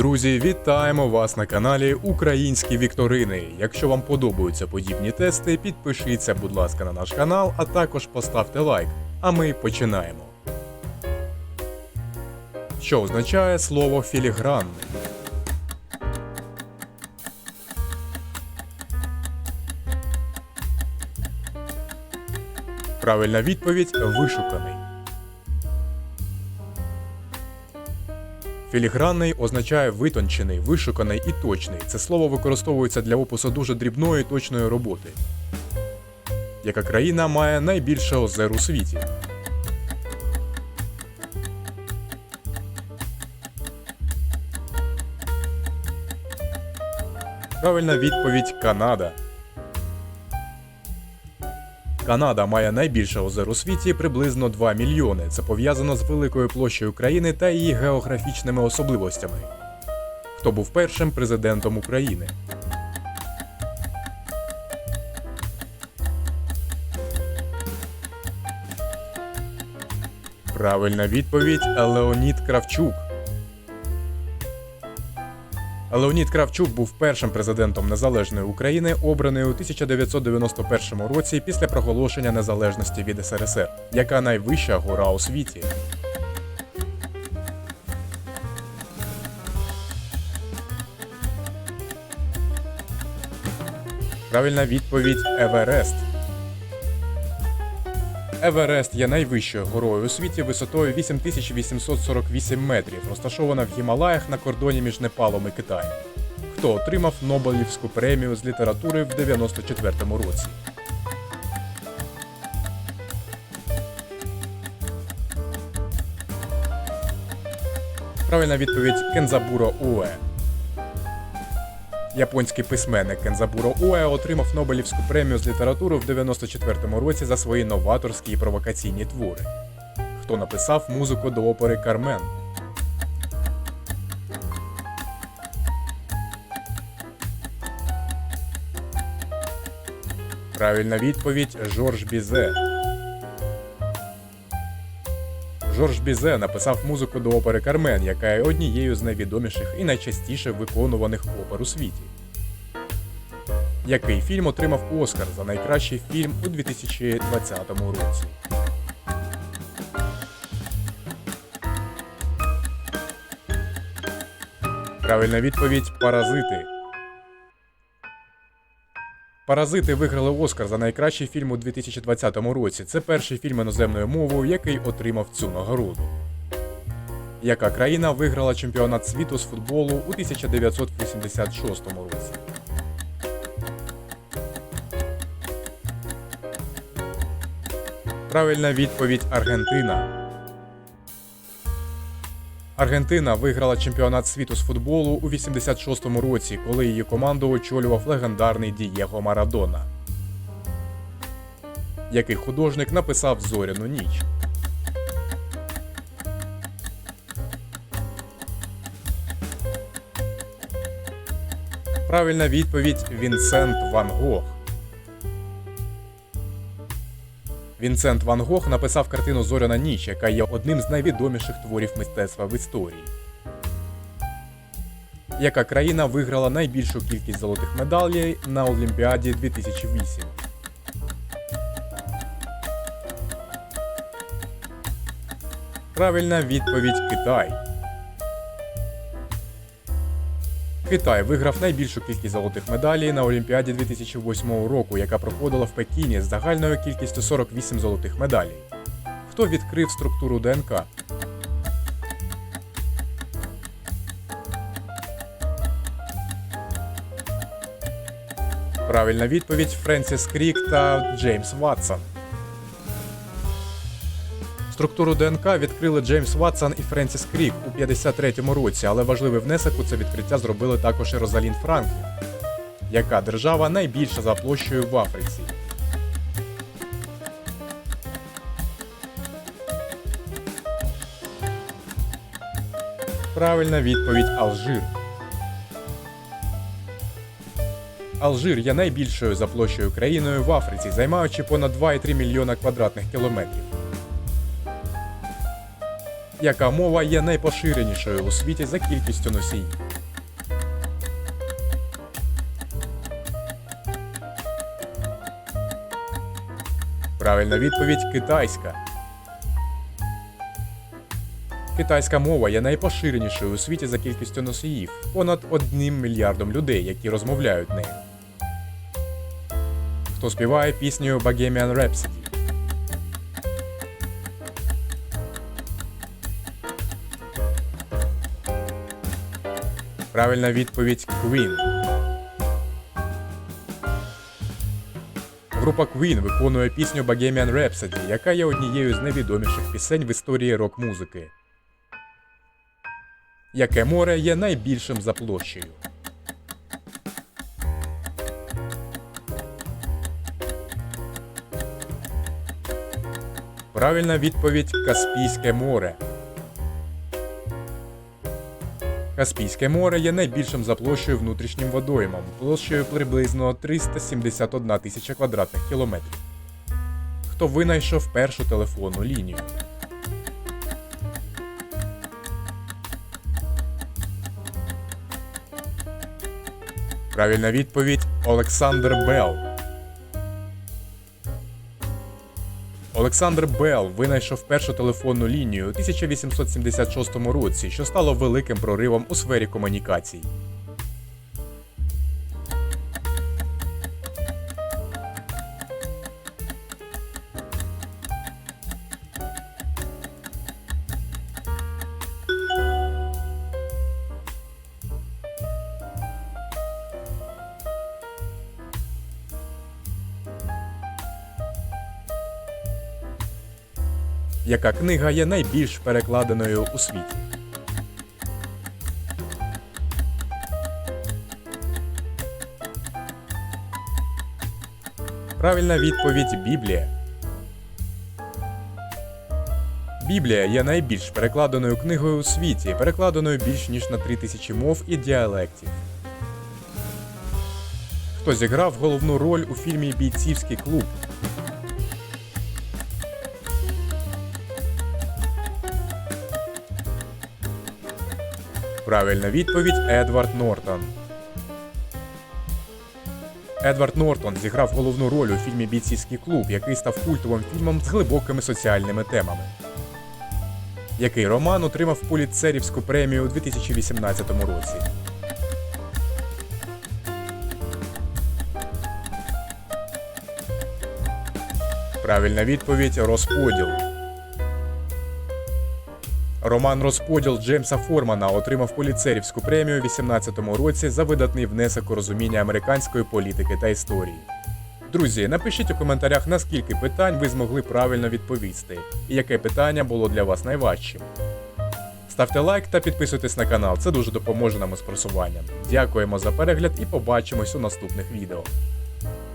Друзі, вітаємо вас на каналі Українські Вікторини. Якщо вам подобаються подібні тести, підпишіться, будь ласка, на наш канал, а також поставте лайк. А ми починаємо. Що означає слово філігранний? Правильна відповідь вишуканий. Філігранний означає витончений, вишуканий і точний. Це слово використовується для опису дуже дрібної точної роботи. Яка країна має найбільше озер у світі? Правильна відповідь Канада. Канада має найбільше озер у світі приблизно 2 мільйони. Це пов'язано з великою площею країни та її географічними особливостями. Хто був першим президентом України? Правильна відповідь Леонід Кравчук. Леонід Кравчук був першим президентом Незалежної України, обраний у 1991 році після проголошення незалежності від СРСР, яка найвища гора у світі. Правильна відповідь Еверест. Еверест є найвищою горою у світі висотою 8848 метрів, розташована в Гімалаях на кордоні між Непалом і Китаєм. Хто отримав Нобелівську премію з літератури в 94-му році? Правильна відповідь Кензабуро Уе. Японський письменник Кензабуро Уе отримав Нобелівську премію з літератури в 94-му році за свої новаторські і провокаційні твори. Хто написав музику до опери Кармен? Правильна відповідь Жорж Бізе. Жорж Бізе написав музику до опери Кармен, яка є однією з найвідоміших і найчастіше виконуваних опер у світі. Який фільм отримав Оскар за найкращий фільм у 2020 році? Правильна відповідь Паразити. Паразити виграли Оскар за найкращий фільм у 2020 році. Це перший фільм іноземною мовою, який отримав цю нагороду. Яка країна виграла чемпіонат світу з футболу у 1986 році? Правильна відповідь Аргентина. Аргентина виграла чемпіонат світу з футболу у 86-му році, коли її команду очолював легендарний Дієго Марадона. Який художник написав Зоряну ніч? Правильна відповідь Вінсент Ван Гог. Вінсент Ван Гог написав картину Зоряна ніч, яка є одним з найвідоміших творів мистецтва в історії. Яка країна виграла найбільшу кількість золотих медалей на Олімпіаді 2008? Правильна відповідь Китай. Китай виграв найбільшу кількість золотих медалей на Олімпіаді 2008 року, яка проходила в Пекіні з загальною кількістю 48 золотих медалей. Хто відкрив структуру ДНК? Правильна відповідь Френсіс Крік та Джеймс Ватсон. Структуру ДНК відкрили Джеймс Ватсон і Френсіс Крік у 53-му році, але важливий внесок у це відкриття зробили також і Розалін Франклін. Яка держава найбільша за площею в Африці? Правильна відповідь Алжир. Алжир є найбільшою за площею країною в Африці, займаючи понад 2,3 мільйона квадратних кілометрів яка мова є найпоширенішою у світі за кількістю носій. Правильна відповідь китайська. Китайська мова є найпоширенішою у світі за кількістю носіїв понад одним мільярдом людей, які розмовляють нею. Хто співає пісню Bohemian Rhapsody? Правильна відповідь Queen. Група Queen виконує пісню Bohemian Rhapsody, яка є однією з найвідоміших пісень в історії рок-музики. Яке море є найбільшим за площею? Правильна відповідь Каспійське море. Каспійське море є найбільшим за площею внутрішнім водоймом, площею приблизно 371 тисяча квадратних кілометрів. Хто винайшов першу телефонну лінію? Правильна відповідь Олександр Белл. Олександр Белл винайшов першу телефонну лінію у 1876 році, що стало великим проривом у сфері комунікацій. Яка книга є найбільш перекладеною у світі? Правильна відповідь Біблія. Біблія є найбільш перекладеною книгою у світі, перекладеною більш ніж на 3000 мов і діалектів. Хто зіграв головну роль у фільмі Бійцівський клуб? Правильна відповідь Едвард Нортон. Едвард Нортон зіграв головну роль у фільмі Бійцівський клуб, який став культовим фільмом з глибокими соціальними темами. Який роман отримав поліцерівську премію у 2018 році? Правильна відповідь Розподіл. Роман Розподіл Джеймса Формана отримав поліцерівську премію у 2018 році за видатний внесок у розуміння американської політики та історії. Друзі, напишіть у коментарях, наскільки питань ви змогли правильно відповісти, і яке питання було для вас найважчим. Ставте лайк та підписуйтесь на канал, це дуже допоможе нам із просуванням. Дякуємо за перегляд і побачимось у наступних відео.